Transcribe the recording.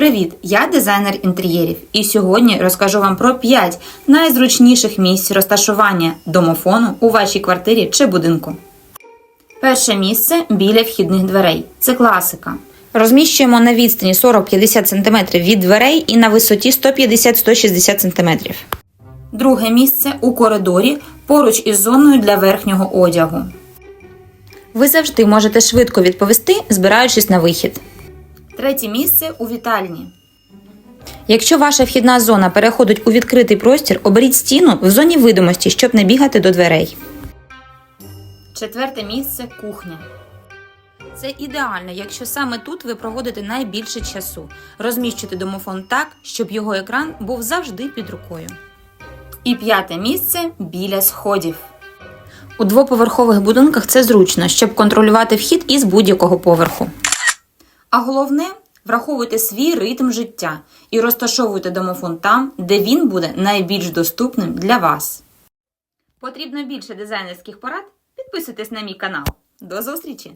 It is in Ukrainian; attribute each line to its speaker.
Speaker 1: Привіт! Я дизайнер інтер'єрів, і сьогодні розкажу вам про 5 найзручніших місць розташування домофону у вашій квартирі чи будинку. Перше місце біля вхідних дверей. Це класика. Розміщуємо на відстані 40-50 см від дверей і на висоті 150-160 см. Друге місце у коридорі поруч із зоною для верхнього одягу. Ви завжди можете швидко відповісти, збираючись на вихід. Третє місце у вітальні. Якщо ваша вхідна зона переходить у відкритий простір, оберіть стіну в зоні видимості, щоб не бігати до дверей. Четверте місце кухня. Це ідеально, якщо саме тут ви проводите найбільше часу. Розміщуйте домофон так, щоб його екран був завжди під рукою. І п'яте місце біля сходів. У двоповерхових будинках це зручно, щоб контролювати вхід із будь-якого поверху. А головне, враховуйте свій ритм життя і розташовуйте домофон там, де він буде найбільш доступним для вас. Потрібно більше дизайнерських порад? Підписуйтесь на мій канал. До зустрічі!